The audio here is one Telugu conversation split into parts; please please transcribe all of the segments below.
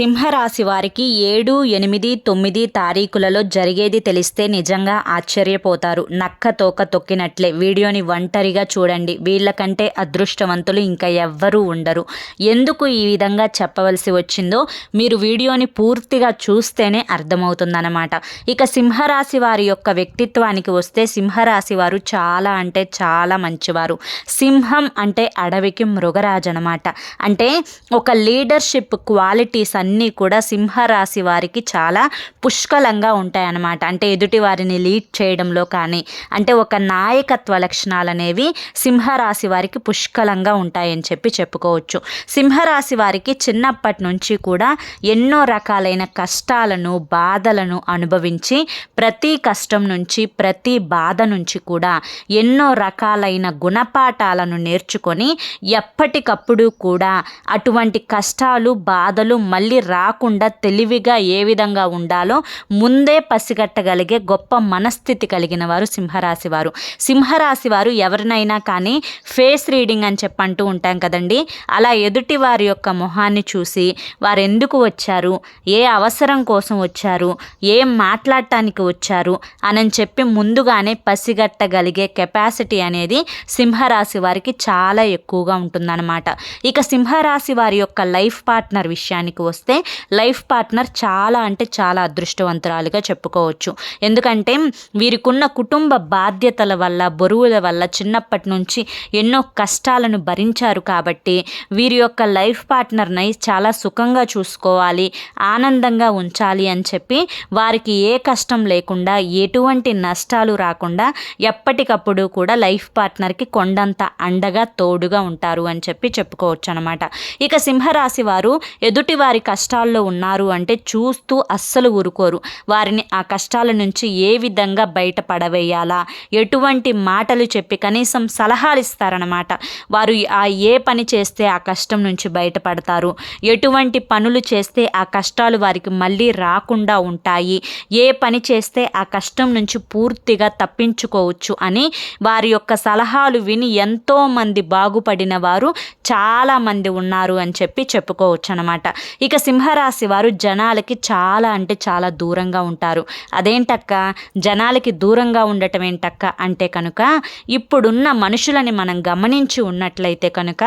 సింహరాశి వారికి ఏడు ఎనిమిది తొమ్మిది తారీఖులలో జరిగేది తెలిస్తే నిజంగా ఆశ్చర్యపోతారు. నక్క తోక తొక్కినట్లే. వీడియోని ఒంటరిగా చూడండి. వీళ్ళకంటే అదృష్టవంతులు ఇంకా ఎవ్వరూ ఉండరు. ఎందుకు ఈ విధంగా చెప్పవలసి వచ్చిందో మీరు వీడియోని పూర్తిగా చూస్తేనే అర్థమవుతుందన్నమాట. ఇక సింహరాశి వారి యొక్క వ్యక్తిత్వానికి వస్తే సింహరాశి వారు చాలా అంటే చాలా మంచివారు. సింహం అంటే అడవికి మృగరాజు అనమాట అంటే ఒక లీడర్షిప్ క్వాలిటీస్ అన్ని అన్నీ కూడా సింహరాశి వారికి చాలా పుష్కలంగా ఉంటాయన్నమాట. అంటే ఎదుటి వారిని లీడ్ చేయడంలో కానీ అంటే ఒక నాయకత్వ లక్షణాలు అనేవి సింహరాశి వారికి పుష్కలంగా ఉంటాయని చెప్పి చెప్పుకోవచ్చు. సింహరాశి వారికి చిన్నప్పటి నుంచి కూడా ఎన్నో రకాలైన కష్టాలను బాధలను అనుభవించి ప్రతి కష్టం నుంచి ప్రతి బాధ నుంచి కూడా ఎన్నో రకాలైన గుణపాఠాలను నేర్చుకొని ఎప్పటికప్పుడు కూడా అటువంటి కష్టాలు బాధలు మళ్ళీ మళ్ళీ రాకుండా తెలివిగా ఏ విధంగా ఉండాలో ముందే పసిగట్టగలిగే గొప్ప మనస్థితి కలిగిన వారు సింహరాశి వారు. సింహరాశి వారు ఎవరినైనా కానీ ఫేస్ రీడింగ్ అని చెప్పంటూ ఉంటాం కదండి. అలా ఎదుటి వారి యొక్క మొహాన్ని చూసి వారు ఎందుకు వచ్చారు? ఏ అవసరం కోసం వచ్చారు? ఏం మాట్లాడటానికి వచ్చారు? అని చెప్పి ముందుగానే పసిగట్టగలిగే కెపాసిటీ అనేది సింహరాశి వారికి చాలా ఎక్కువగా ఉంటుందన్నమాట. ఇక సింహరాశి వారి యొక్క లైఫ్ పార్ట్నర్ విషయానికి వస్తే వస్తే లైఫ్ పార్ట్నర్ చాలా అంటే చాలా అదృష్టవంతురాలుగా చెప్పుకోవచ్చు. ఎందుకంటే వీరికున్న కుటుంబ బాధ్యతల వల్ల బరువుల వల్ల చిన్నప్పటి నుంచి ఎన్నో కష్టాలను భరించారు కాబట్టి వీరి యొక్క లైఫ్ పార్ట్నర్ని చాలా సుఖంగా చూసుకోవాలి ఆనందంగా ఉంచాలి అని చెప్పి వారికి ఏ కష్టం లేకుండా ఎటువంటి నష్టాలు రాకుండా ఎప్పటికప్పుడు కూడా లైఫ్ పార్ట్నర్కి కొండంత అండగా తోడుగా ఉంటారు అని చెప్పి చెప్పుకోవచ్చు అనమాట ఇక సింహరాశి వారు ఎదుటి వారి కష్టాల్లో ఉన్నారు అంటే చూస్తూ అస్సలు ఊరుకోరు. వారిని ఆ కష్టాల నుంచి ఏ విధంగా బయటపడవేయాలా ఎటువంటి మాటలు చెప్పి కనీసం సలహాలు ఇస్తారనమాట వారు ఆ ఏ పని చేస్తే ఆ కష్టం నుంచి బయటపడతారు ఎటువంటి పనులు చేస్తే ఆ కష్టాలు వారికి మళ్ళీ రాకుండా ఉంటాయి? ఏ పని చేస్తే ఆ కష్టం నుంచి పూర్తిగా తప్పించుకోవచ్చు అని వారి యొక్క సలహాలు విని ఎంతోమంది బాగుపడిన వారు చాలామంది ఉన్నారు అని చెప్పి చెప్పుకోవచ్చు అనమాట ఇక సింహరాశి వారు జనాలకి చాలా అంటే చాలా దూరంగా ఉంటారు. అదేంటక్క? జనాలకి దూరంగా ఉండటం ఏంటక్క అంటే కనుక ఇప్పుడున్న మనుషులని మనం గమనించి ఉన్నట్లయితే కనుక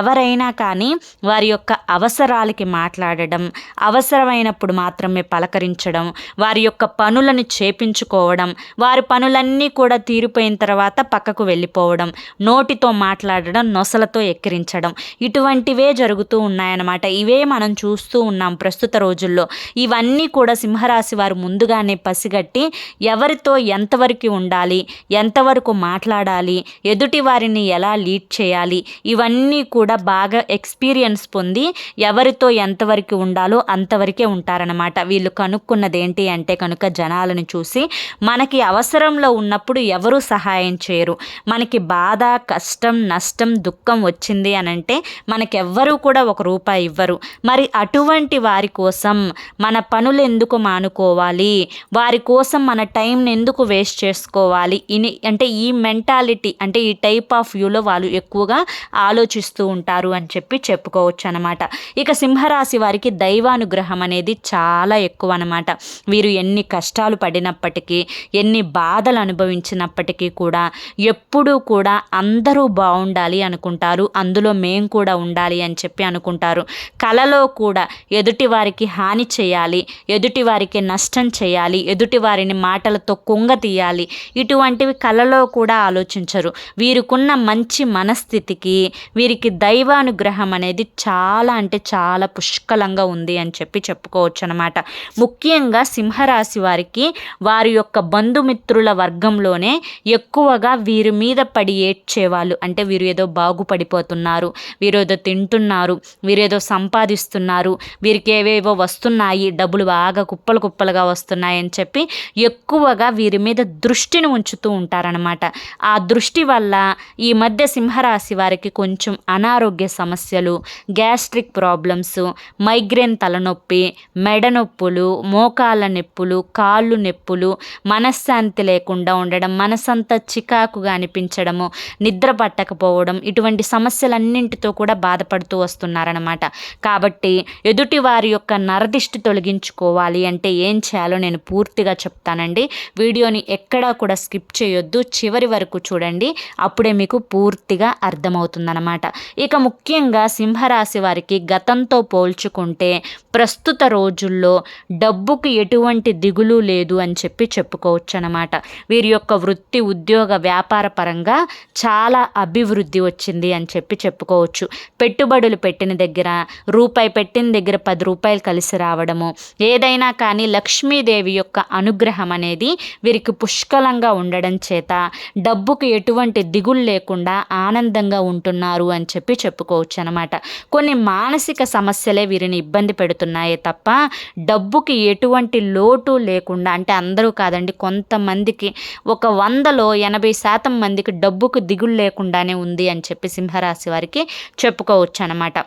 ఎవరైనా కానీ వారి యొక్క అవసరాలకి మాట్లాడడం అవసరమైనప్పుడు మాత్రమే పలకరించడం వారి యొక్క పనులను చేపించుకోవడం వారి పనులన్నీ కూడా తీరిపోయిన తర్వాత పక్కకు వెళ్ళిపోవడం నోటితో మాట్లాడడం నొసలతో ఎక్కిరించడం ఇటువంటివే జరుగుతూ ఉన్నాయన్నమాట. ఇవే మనం చూస్తూ ఉన్నాం ప్రస్తుత రోజుల్లో. ఇవన్నీ కూడా సింహరాశి వారు ముందుగానే పసిగట్టి ఎవరితో ఎంతవరకు ఉండాలి ఎంతవరకు మాట్లాడాలి ఎదుటి వారిని ఎలా లీడ్ చేయాలి ఇవన్నీ కూడా బాగా ఎక్స్పీరియన్స్ పొంది ఎవరితో ఎంతవరకు ఉండాలో అంతవరకే ఉంటారనమాట వీళ్ళు కనుక్కున్నది ఏంటి అంటే కనుక జనాలను చూసి మనకి అవసరంలో ఉన్నప్పుడు ఎవరు సహాయం చేయరు. మనకి బాధ కష్టం నష్టం దుఃఖం వచ్చింది అని అంటే మనకెవ్వరూ కూడా ఒక రూపాయి ఇవ్వరు. మరి అటు అటువంటి వారి కోసం మన పనులు ఎందుకు మానుకోవాలి? వారి కోసం మన టైంని ఎందుకు వేస్ట్ చేసుకోవాలి? ఇని అంటే ఈ మెంటాలిటీ అంటే ఈ టైప్ ఆఫ్ వ్యూలో వాళ్ళు ఎక్కువగా ఆలోచిస్తూ ఉంటారు అని చెప్పి చెప్పుకోవచ్చు అనమాట ఇక సింహరాశి వారికి దైవానుగ్రహం అనేది చాలా ఎక్కువ అనమాట వీరు ఎన్ని కష్టాలు పడినప్పటికీ ఎన్ని బాధలు అనుభవించినప్పటికీ కూడా ఎప్పుడూ కూడా అందరూ బాగుండాలి అనుకుంటారు. అందులో మేము కూడా ఉండాలి అని చెప్పి అనుకుంటారు. కలలో కూడా ఎదుటి వారికి హాని చేయాలి ఎదుటి వారికి నష్టం చేయాలి ఎదుటి వారిని మాటలతో కుంగతీయాలి ఇటువంటివి కలలో కూడా ఆలోచించరు. వీరికున్న మంచి మనస్థితికి వీరికి దైవానుగ్రహం అనేది చాలా అంటే చాలా పుష్కలంగా ఉంది అని చెప్పి చెప్పుకోవచ్చు అనమాట ముఖ్యంగా సింహరాశి వారికి వారి యొక్క బంధుమిత్రుల వర్గంలోనే ఎక్కువగా వీరి మీద పడి ఏడ్చేవాళ్ళు అంటే వీరు ఏదో బాగుపడిపోతున్నారు వీరు ఏదో తింటున్నారు వీరేదో సంపాదిస్తున్నారు వీరికి ఏవేవో వస్తున్నాయి డబ్బులు బాగా కుప్పలు కుప్పలుగా వస్తున్నాయని చెప్పి ఎక్కువగా వీరి మీద దృష్టిని ఉంచుతూ ఉంటారనమాట ఆ దృష్టి వల్ల ఈ మధ్య సింహరాశి వారికి కొంచెం అనారోగ్య సమస్యలు గ్యాస్ట్రిక్ ప్రాబ్లమ్స్ మైగ్రేన్ తలనొప్పి మెడ నొప్పులు మోకాళ్ళ నొప్పులు కాళ్ళు నొప్పులు మనశ్శాంతి లేకుండా ఉండడం మనసంతా చికాకుగా అనిపించడము నిద్ర పట్టకపోవడం ఇటువంటి సమస్యలన్నింటితో కూడా బాధపడుతూ వస్తున్నారనమాట కాబట్టి ఎదుటి వారి యొక్క నరదిష్టి తొలగించుకోవాలి అంటే ఏం చేయాలో నేను పూర్తిగా చెప్తానండి. వీడియోని ఎక్కడా కూడా స్కిప్ చేయొద్దు. చివరి వరకు చూడండి. అప్పుడే మీకు పూర్తిగా అర్థమవుతుందన్నమాట. ఇక ముఖ్యంగా సింహరాశి వారికి గతంతో పోల్చుకుంటే ప్రస్తుత రోజుల్లో డబ్బుకు ఎటువంటి దిగులు లేదు అని చెప్పి చెప్పుకోవచ్చు అనమాట వీరి యొక్క వృత్తి ఉద్యోగ వ్యాపార పరంగా చాలా అభివృద్ధి వచ్చింది అని చెప్పి చెప్పుకోవచ్చు. పెట్టుబడులు పెట్టిన దగ్గర రూపాయి పెట్టిన దగ్గర పది రూపాయలు కలిసి రావడము. ఏదైనా కానీ లక్ష్మీదేవి యొక్క అనుగ్రహం అనేది వీరికి పుష్కలంగా ఉండడం చేత డబ్బుకు ఎటువంటి దిగులు లేకుండా ఆనందంగా ఉంటున్నారు అని చెప్పి చెప్పుకోవచ్చు అనమాట కొన్ని మానసిక సమస్యలే వీరిని ఇబ్బంది పెడుతున్నాయే తప్ప డబ్బుకి ఎటువంటి లోటు లేకుండా అంటే అందరూ కాదండి కొంతమందికి ఒక వందలో ఎనభై శాతం మందికి డబ్బుకు దిగులు లేకుండానే ఉంది అని చెప్పి సింహరాశి వారికి చెప్పుకోవచ్చు అనమాట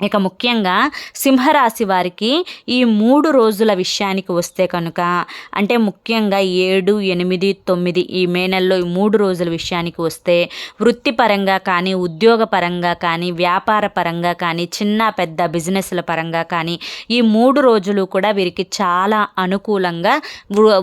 ఇక ముఖ్యంగా సింహరాశి వారికి ఈ మూడు రోజుల విషయానికి వస్తే కనుక అంటే ముఖ్యంగా ఏడు ఎనిమిది తొమ్మిది ఈ మే నెలలో ఈ మూడు రోజుల విషయానికి వస్తే వృత్తిపరంగా కానీ ఉద్యోగపరంగా కానీ వ్యాపార పరంగా కానీ చిన్న పెద్ద బిజినెస్ల పరంగా కానీ ఈ మూడు రోజులు కూడా వీరికి చాలా అనుకూలంగా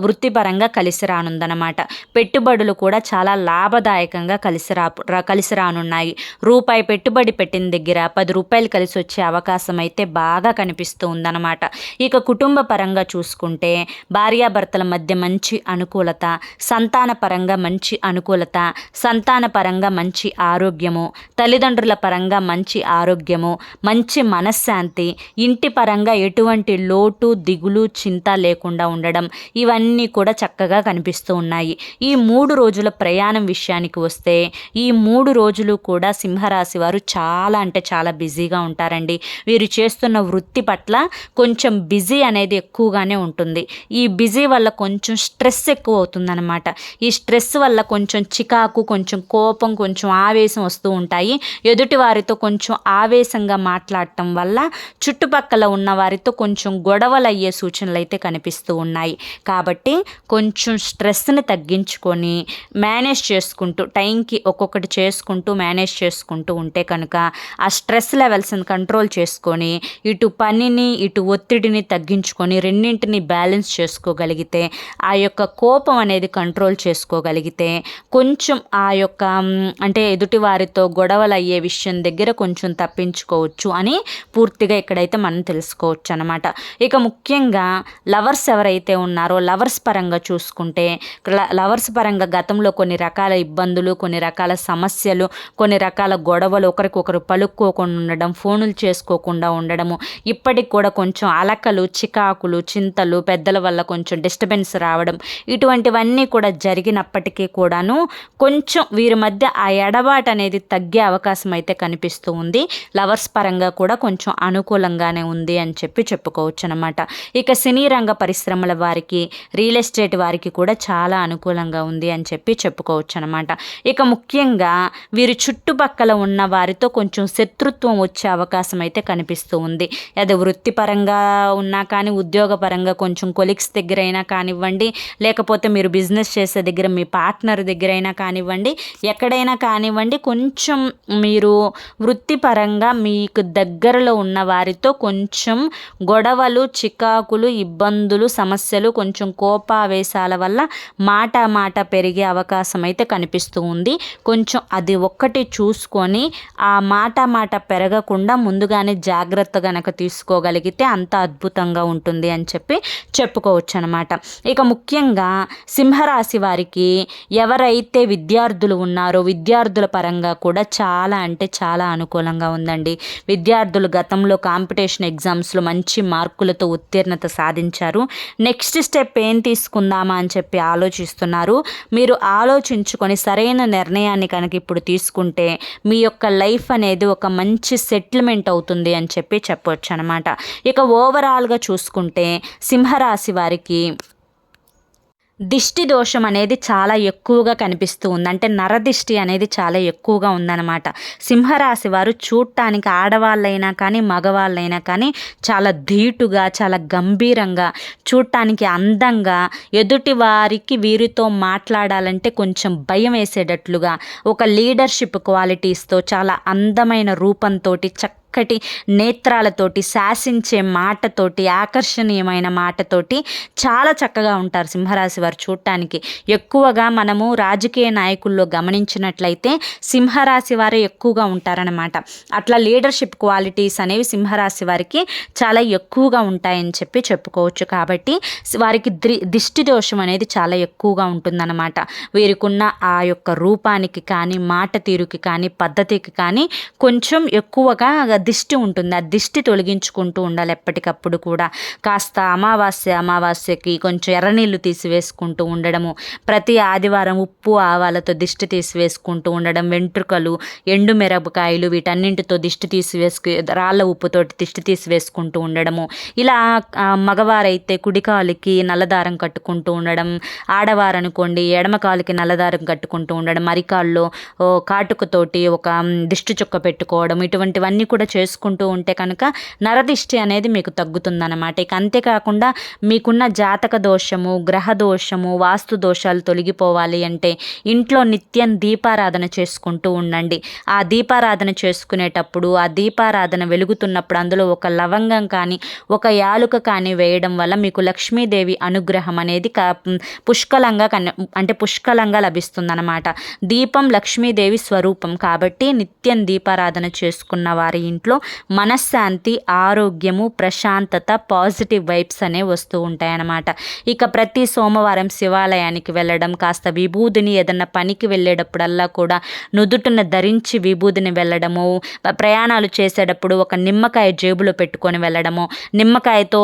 వృత్తిపరంగా కలిసి రానుందనమాట పెట్టుబడులు కూడా చాలా లాభదాయకంగా కలిసి రా కలిసి రానున్నాయి. రూపాయి పెట్టుబడి పెట్టిన దగ్గర పది రూపాయలు కలిసి వచ్చే అవకాశం అయితే బాగా కనిపిస్తూ ఉందన్నమాట. ఇక కుటుంబ పరంగా చూసుకుంటే భార్యాభర్తల మధ్య మంచి అనుకూలత సంతాన పరంగా మంచి అనుకూలత సంతాన పరంగా మంచి ఆరోగ్యము తల్లిదండ్రుల పరంగా మంచి ఆరోగ్యము మంచి మనశ్శాంతి ఇంటి పరంగా ఎటువంటి లోటు దిగులు చింత లేకుండా ఉండడం ఇవన్నీ కూడా చక్కగా కనిపిస్తూ ఉన్నాయి. ఈ మూడు రోజుల ప్రయాణం విషయానికి వస్తే ఈ మూడు రోజులు కూడా సింహరాశి వారు చాలా అంటే చాలా బిజీగా ఉంటారు ఉంటారండి వీరు చేస్తున్న వృత్తి పట్ల కొంచెం బిజీ అనేది ఎక్కువగానే ఉంటుంది. ఈ బిజీ వల్ల కొంచెం స్ట్రెస్ ఎక్కువ అవుతుందన్నమాట ఈ స్ట్రెస్ వల్ల కొంచెం చికాకు కొంచెం కోపం కొంచెం ఆవేశం వస్తూ ఉంటాయి. ఎదుటి వారితో కొంచెం ఆవేశంగా మాట్లాడటం వల్ల చుట్టుపక్కల ఉన్న వారితో కొంచెం గొడవలు అయ్యే సూచనలు అయితే కనిపిస్తూ ఉన్నాయి. కాబట్టి కొంచెం స్ట్రెస్ని తగ్గించుకొని మేనేజ్ చేసుకుంటూ టైంకి ఒక్కొక్కటి చేసుకుంటూ మేనేజ్ చేసుకుంటూ ఉంటే కనుక ఆ స్ట్రెస్ లెవెల్స్ని కంట్రోల్ చేసుకొని ఇటు పనిని ఇటు ఒత్తిడిని తగ్గించుకొని రెండింటిని బ్యాలెన్స్ చేసుకోగలిగితే ఆ యొక్క కోపం అనేది కంట్రోల్ చేసుకోగలిగితే కొంచెం ఆ యొక్క అంటే ఎదుటి వారితో గొడవలు అయ్యే విషయం దగ్గర కొంచెం తప్పించుకోవచ్చు అని పూర్తిగా ఇక్కడైతే మనం తెలుసుకోవచ్చు అనమాట ఇక ముఖ్యంగా లవర్స్ ఎవరైతే ఉన్నారో లవర్స్ పరంగా చూసుకుంటే లవర్స్ పరంగా గతంలో కొన్ని రకాల ఇబ్బందులు కొన్ని రకాల సమస్యలు కొన్ని రకాల గొడవలు ఒకరికొకరు పలుక్కోకుండా ఉండడం ఫోనులు చేసుకోకుండా ఉండడము. ఇప్పటికి కూడా కొంచెం అలకలు చికాకులు చింతలు పెద్దల వల్ల కొంచెం డిస్టర్బెన్స్ రావడం ఇటువంటివన్నీ కూడా జరిగినప్పటికీ కూడాను కొంచెం వీరి మధ్య ఆ ఎడబాటు అనేది తగ్గే అవకాశం అయితే కనిపిస్తూ ఉంది. లవర్స్ పరంగా కూడా కొంచెం అనుకూలంగానే ఉంది అని చెప్పి చెప్పుకోవచ్చు అనమాట ఇక సినీ రంగ పరిశ్రమల వారికి రియల్ ఎస్టేట్ వారికి కూడా చాలా అనుకూలంగా ఉంది అని చెప్పి చెప్పుకోవచ్చు అనమాట ఇక ముఖ్యంగా వీరి చుట్టుపక్కల ఉన్న వారితో కొంచెం శత్రుత్వం వచ్చే అవకాశం అయితే కనిపిస్తూ ఉంది. అది వృత్తిపరంగా ఉన్నా కానీ ఉద్యోగపరంగా కొంచెం కొలిక్స్ దగ్గర అయినా కానివ్వండి లేకపోతే మీరు బిజినెస్ చేసే దగ్గర మీ పార్ట్నర్ దగ్గర అయినా కానివ్వండి ఎక్కడైనా కానివ్వండి కొంచెం మీరు వృత్తిపరంగా మీకు దగ్గరలో ఉన్న వారితో కొంచెం గొడవలు చికాకులు ఇబ్బందులు సమస్యలు కొంచెం కోపావేశాల వల్ల మాట మాట పెరిగే అవకాశం అయితే కనిపిస్తూ ఉంది. కొంచెం అది ఒక్కటి చూసుకొని ఆ మాట మాట పెరగకుండా ముందుగానే జాగ్రత్త గనక తీసుకోగలిగితే అంత అద్భుతంగా ఉంటుంది అని చెప్పి చెప్పుకోవచ్చు అనమాట ఇక ముఖ్యంగా సింహరాశి వారికి ఎవరైతే విద్యార్థులు ఉన్నారో విద్యార్థుల పరంగా కూడా చాలా అంటే చాలా అనుకూలంగా ఉందండి. విద్యార్థులు గతంలో కాంపిటీషన్ ఎగ్జామ్స్లో మంచి మార్కులతో ఉత్తీర్ణత సాధించారు. నెక్స్ట్ స్టెప్ ఏం తీసుకుందామా అని చెప్పి ఆలోచిస్తున్నారు. మీరు ఆలోచించుకొని సరైన నిర్ణయాన్ని కనుక ఇప్పుడు తీసుకుంటే మీ యొక్క లైఫ్ అనేది ఒక మంచి సెటిల్మెంట్ ఇంప్రూవ్మెంట్ అవుతుంది అని చెప్పి చెప్పొచ్చు అనమాట ఇక ఓవరాల్గా చూసుకుంటే సింహరాశి వారికి దిష్టి దోషం అనేది చాలా ఎక్కువగా కనిపిస్తూ ఉంది. అంటే నరదిష్టి అనేది చాలా ఎక్కువగా ఉందన్నమాట సింహరాశి వారు చూడటానికి ఆడవాళ్ళైనా కానీ మగవాళ్ళైనా కానీ చాలా ధీటుగా చాలా గంభీరంగా చూడటానికి అందంగా ఎదుటి వారికి వీరితో మాట్లాడాలంటే కొంచెం భయం వేసేటట్లుగా ఒక లీడర్షిప్ క్వాలిటీస్తో చాలా అందమైన రూపంతో చక్క చక్కటి నేత్రాలతోటి శాసించే మాటతోటి ఆకర్షణీయమైన మాటతోటి చాలా చక్కగా ఉంటారు సింహరాశి వారు చూడటానికి. ఎక్కువగా మనము రాజకీయ నాయకుల్లో గమనించినట్లయితే సింహరాశి వారే ఎక్కువగా ఉంటారనమాట అట్లా లీడర్షిప్ క్వాలిటీస్ అనేవి సింహరాశి వారికి చాలా ఎక్కువగా ఉంటాయని చెప్పి చెప్పుకోవచ్చు. కాబట్టి వారికి దిష్టి దోషం అనేది చాలా ఎక్కువగా ఉంటుందన్నమాట. వీరికున్న ఆ యొక్క రూపానికి కానీ మాట తీరుకి కానీ పద్ధతికి కానీ కొంచెం ఎక్కువగా దిష్టి ఉంటుంది. ఆ దిష్టి తొలగించుకుంటూ ఉండాలి ఎప్పటికప్పుడు కూడా. కాస్త అమావాస్య అమావాస్యకి కొంచెం ఎర్రనీళ్ళు తీసివేసుకుంటూ ఉండడము ప్రతి ఆదివారం ఉప్పు ఆవాలతో దిష్టి తీసివేసుకుంటూ ఉండడం వెంట్రుకలు ఎండు మిరపకాయలు వీటన్నింటితో దిష్టి తీసివేసుకు రాళ్ళ ఉప్పుతోటి దిష్టి తీసివేసుకుంటూ ఉండడము. ఇలా మగవారైతే కుడికాలుకి నల్లదారం కట్టుకుంటూ ఉండడం ఆడవారనుకోండి అనుకోండి కాలుకి నల్లదారం కట్టుకుంటూ ఉండడం అరికాల్లో కాటుకతోటి ఒక దిష్టి చుక్క పెట్టుకోవడం ఇటువంటివన్నీ కూడా చేసుకుంటూ ఉంటే కనుక నరదిష్టి అనేది మీకు తగ్గుతుందన్నమాట. ఇక అంతేకాకుండా మీకున్న జాతక దోషము గ్రహ దోషము వాస్తు దోషాలు తొలగిపోవాలి అంటే ఇంట్లో నిత్యం దీపారాధన చేసుకుంటూ ఉండండి. ఆ దీపారాధన చేసుకునేటప్పుడు ఆ దీపారాధన వెలుగుతున్నప్పుడు అందులో ఒక లవంగం కానీ ఒక యాలుక కానీ వేయడం వల్ల మీకు లక్ష్మీదేవి అనుగ్రహం అనేది పుష్కలంగా కన్ అంటే పుష్కలంగా లభిస్తుందన్నమాట. దీపం లక్ష్మీదేవి స్వరూపం కాబట్టి నిత్యం దీపారాధన చేసుకున్న వారి ఇంట్లో మనశ్శాంతి ఆరోగ్యము ప్రశాంతత పాజిటివ్ వైబ్స్ అనేవి వస్తూ ఉంటాయన్నమాట. ఇక ప్రతి సోమవారం శివాలయానికి వెళ్ళడం కాస్త విభూదిని ఏదన్నా పనికి వెళ్ళేటప్పుడల్లా కూడా నుదుటిన ధరించి విభూదిని వెళ్ళడము ప్రయాణాలు చేసేటప్పుడు ఒక నిమ్మకాయ జేబులో పెట్టుకొని వెళ్ళడము నిమ్మకాయతో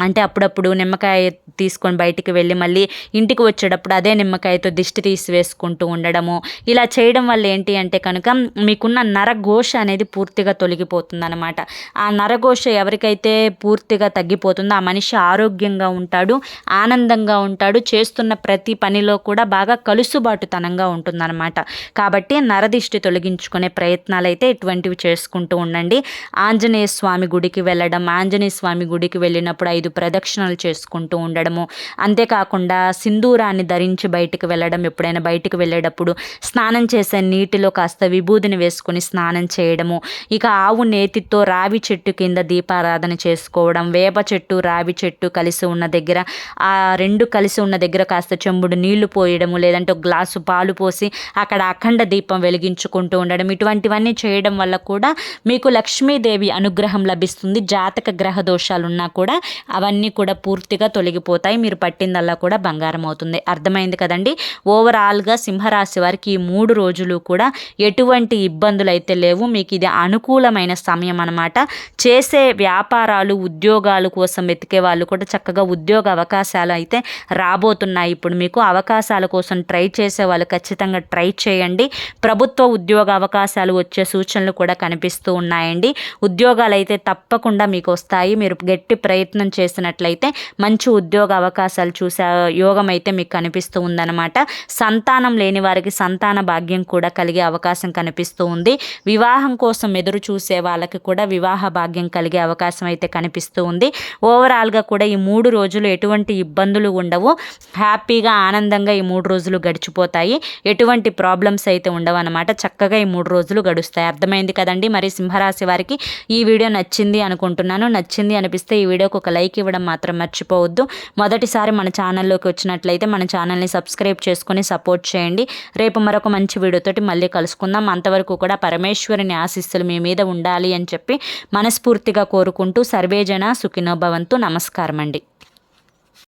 అంటే అప్పుడప్పుడు నిమ్మకాయ తీసుకొని బయటికి వెళ్ళి మళ్ళీ ఇంటికి వచ్చేటప్పుడు అదే నిమ్మకాయతో దిష్టి తీసివేసుకుంటూ ఉండడము. ఇలా చేయడం వల్ల ఏంటి అంటే కనుక మీకున్న నరఘోష అనేది పూర్తిగా తొలగిపోతుందన్నమాట. ఆ నరఘోష ఎవరికైతే పూర్తిగా తగ్గిపోతుందో ఆ మనిషి ఆరోగ్యంగా ఉంటాడు ఆనందంగా ఉంటాడు చేస్తున్న ప్రతి పనిలో కూడా బాగా కలుసుబాటుతనంగా ఉంటుందన్నమాట. కాబట్టి నరదిష్టి తొలగించుకునే ప్రయత్నాలు అయితే ఇటువంటివి చేసుకుంటూ ఉండండి. ఆంజనేయ స్వామి గుడికి వెళ్ళడం ఆంజనేయ స్వామి గుడికి వెళ్ళినప్పుడు ఐదు ప్రదక్షిణలు చేసుకుంటూ ఉండడము. అంతేకాకుండా సింధూరాన్ని ధరించి బయటికి వెళ్ళడం ఎప్పుడైనా బయటికి వెళ్ళేటప్పుడు స్నానం చేసే నీటిలో కాస్త విభూదిని వేసుకొని స్నానం చేయడము. ఇక ఆవు నేతితో రావి చెట్టు కింద దీపారాధన చేసుకోవడం వేప చెట్టు రావి చెట్టు కలిసి ఉన్న దగ్గర ఆ రెండు కలిసి ఉన్న దగ్గర కాస్త చెంబుడు నీళ్ళు పోయడము లేదంటే ఒక గ్లాసు పాలు పోసి అక్కడ అఖండ దీపం వెలిగించుకుంటూ ఉండడం. ఇటువంటివన్నీ చేయడం వల్ల కూడా మీకు లక్ష్మీదేవి అనుగ్రహం లభిస్తుంది. జాతక గ్రహ దోషాలు ఉన్నా కూడా అవన్నీ కూడా పూర్తిగా తొలగిపోతాయి. మీరు పట్టిందల్లా కూడా బంగారం అవుతుంది. అర్థమైంది కదండి? ఓవరాల్గా సింహరాశి వారికి ఈ మూడు రోజులు కూడా ఎటువంటి ఇబ్బందులు అయితే లేవు. మీకు ఇది అనుకూల అనుకూలమైన సమయం అనమాట చేసే వ్యాపారాలు ఉద్యోగాలు కోసం వెతికే వాళ్ళు కూడా చక్కగా ఉద్యోగ అవకాశాలు అయితే రాబోతున్నాయి. ఇప్పుడు మీకు అవకాశాల కోసం ట్రై చేసే వాళ్ళు ఖచ్చితంగా ట్రై చేయండి. ప్రభుత్వ ఉద్యోగ అవకాశాలు వచ్చే సూచనలు కూడా కనిపిస్తూ ఉన్నాయండి. ఉద్యోగాలు అయితే తప్పకుండా మీకు వస్తాయి. మీరు గట్టి ప్రయత్నం చేసినట్లయితే మంచి ఉద్యోగ అవకాశాలు చూసే యోగం అయితే మీకు కనిపిస్తూ ఉందన్నమాట. సంతానం లేని వారికి సంతాన భాగ్యం కూడా కలిగే అవకాశం కనిపిస్తూ ఉంది. వివాహం కోసం ఎదురు చూసే వాళ్ళకి కూడా వివాహ భాగ్యం కలిగే అవకాశం అయితే కనిపిస్తూ ఉంది. ఓవరాల్గా కూడా ఈ మూడు రోజులు ఎటువంటి ఇబ్బందులు ఉండవు. హ్యాపీగా ఆనందంగా ఈ మూడు రోజులు గడిచిపోతాయి. ఎటువంటి ప్రాబ్లమ్స్ అయితే ఉండవు అనమాట చక్కగా ఈ మూడు రోజులు గడుస్తాయి. అర్థమైంది కదండి? మరి సింహరాశి వారికి ఈ వీడియో నచ్చింది అనుకుంటున్నాను. నచ్చింది అనిపిస్తే ఈ వీడియోకి ఒక లైక్ ఇవ్వడం మాత్రం మర్చిపోవద్దు. మొదటిసారి మన ఛానల్లోకి వచ్చినట్లయితే మన ఛానల్ని సబ్స్క్రైబ్ చేసుకొని సపోర్ట్ చేయండి. రేపు మరొక మంచి వీడియోతోటి మళ్ళీ కలుసుకుందాం. అంతవరకు కూడా పరమేశ్వరుని ఆశీస్సులు మీ మీద ఉండాలి అని చెప్పి మనస్ఫూర్తిగా కోరుకుంటూ సర్వేజన సుఖినోభవంతు నమస్కారం అండి